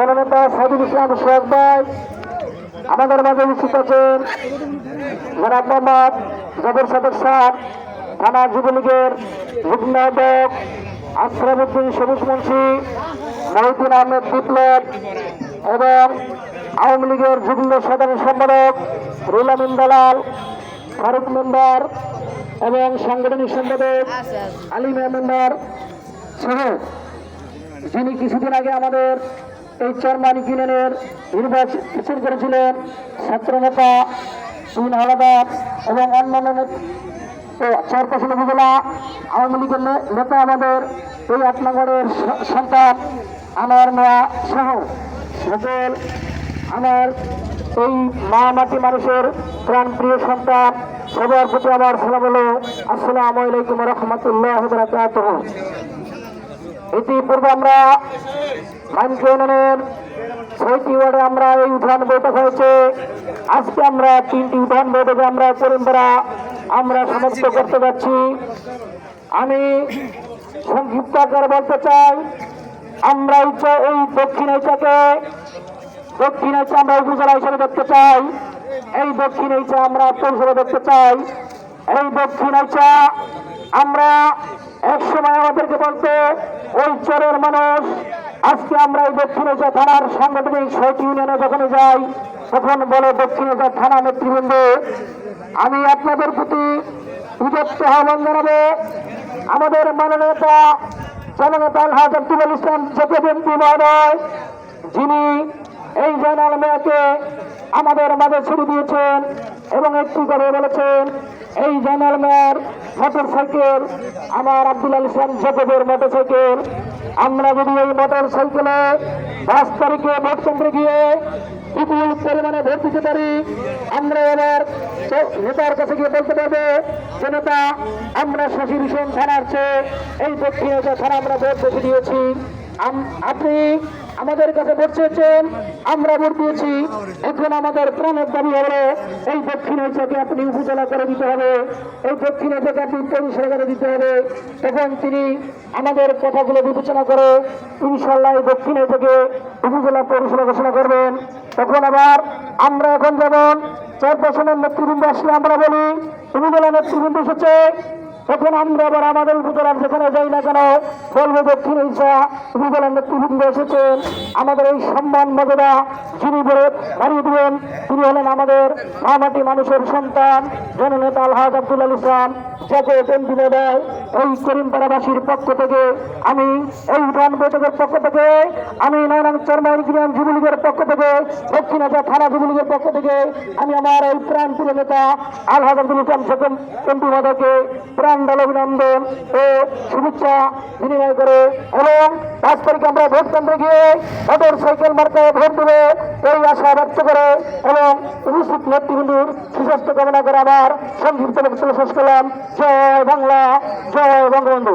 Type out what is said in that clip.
জননেতা সাইদুল ইসলাম সোহাগ ভাই, আমাদের মাঝে উপস্থিত আছেন জনাব মোহাম্মদ জবর সদর সাহ থানা যুবলীগের যুগ্ম আহ্বায়ক সবুজ মুন্সি, মহিউদ্দিন আহমেদ বিপ্লব এবং আওয়ামী লীগের যুগ্ম সাধারণ সম্পাদক রুলামিন দালাল, ফারুক মেম্বার এবং সাংগঠনিক সম্পাদক আলিম মেম্বার সহ। যিনি কিছুদিন আগে আমাদের এই চরমানি ইউনিয়নের নির্বাচন করেছিলেন ছাত্র নেতা সুন হালাদার এবং অন্যান্য চেয়ারপারসন উপজেলা আওয়ামী লীগের নেতা আমাদের এই আটনগরের সন্তান আমার মেয়া সহ সকল আমার এই মা মাটি মানুষের প্রাণ প্রিয় সন্তান সবার প্রতি আমার সালাম হলো, আসসালামু আলাইকুম রহমতুল্লাহ ইতিপূর্বে আমরা মাইনকে ইউনিয়নের ছয়টি ওয়ার্ডে আমরা এই উঠান বৈঠক হয়েছে। আজকে আমরা তিনটি উঠান বৈঠকে আমরা করিমপাড়া আমরা সমাপ্ত করতে যাচ্ছি। আমি সংক্ষিপ্ত আকারে বলতে চাই, আমরা এই দক্ষিণ এশিয়াকে দক্ষিণ এশিয়া আমরা উপজেলা হিসেবে দেখতে চাই। এই দক্ষিণ এশিয়া আমরা পৌরসভা দেখতে চাই। এই দক্ষিণ এশিয়া আমরা এক সময় আমাদেরকে বলতে ওই চরের মানুষ, আজকে আমরা এই দক্ষিণ এশিয়া থানার সাংগঠনিক ছয়টি ইউনিয়নে যখন যাই, তখন বলে দক্ষিণ এশিয়া থানা নেতৃবৃন্দ, আমি আপনাদের প্রতি বিদত্ত আহ্বান জানাব। আমাদের মাননীয়তা জননেতা আলহাজ আব্দুল ইসলাম এমপি মহোদয়, যিনি এই জয়নাল মেয়াকে আমাদের মাঝে ছেড়ে দিয়েছেন এবং একটি করে বলেছেন, এই জয়নাল মেয়ার মোটর সাইকেল আমার আব্দুল আল ইসলাম জগবের মোটর সাইকেল আমরা যদি এই মোটর সাইকেলে পাঁচ তারিখে ভোট কেন্দ্রে গিয়ে বিপুল পরিমাণে ভোট দিতে পারি, আমরা এবার নেতার কাছে গিয়ে বলতে পারব, যে নেতা, আমরা শশী ভীষণ থানার চেয়ে এই এশিয়া থানা আমরা ভোট দিয়েছি। আপনি আমাদের কাছে ভোট চেয়েছেন আমরা ভোট দিয়েছি। এখন আমাদের প্রাণের দাবি হলো এই দক্ষিণ এশিয়াকে আপনি উপজেলা করে দিতে হবে, এই দক্ষিণ এশিয়াকে আপনি পরিষেবা করে দিতে হবে তখন তিনি আমাদের কথাগুলো বিবেচনা করে ইনশাল্লাহ এই দক্ষিণ এশিয়াকে উপজেলা পরিষেবা ঘোষণা করবেন। তখন আবার আমরা এখন যেমন চেয়ারপারসনের নেতৃবৃন্দ আসলে আমরা বলি, উপজেলা নেতৃবৃন্দ এসেছে তখন আমরা আবার আমাদের উপজেলার যেখানে যাই না কেন, বলব দক্ষিণ এশিয়া, উপজেলার নেতৃবৃন্দ এসেছেন। আমাদের এই সম্মান মর্যাদা যিনি বলে বাড়িয়ে দিবেন তিনি হলেন আমাদের মামাটি মানুষের সন্তান জননেতা আলহাজ আব্দুল আল ইসলাম যাকে এমপি মহোদয় এই করিমপাড়াবাসীর পক্ষ থেকে আমি, এই উঠান বৈঠকের পক্ষ থেকে, আমি নারায়ণ চরমাই গ্রাম যুবলীগের পক্ষ থেকে, দক্ষিণ এশিয়া থানা যুবলীগের পক্ষ থেকে, আমি আমার এই প্রাণ প্রিয় নেতা আলহাজ আব্দুল ইসলাম সেকেন্ড এমপি মহোদয়কে প্রাণ দল অভিনন্দন ও শুভেচ্ছা বিনিময় করে, এবং পাঁচ তারিখে আমরা ভোট কেন্দ্রে গিয়ে মোটর সাইকেল মার্কায় ভোট দেবে। এই আশা ব্যক্ত করে এবং উপস্থিত নেতৃবৃন্দুর সুস্বাস্থ্য কামনা করে আমার সংক্ষিপ্ত শেষ করলাম। জয় বাংলা, জয় বঙ্গবন্ধু।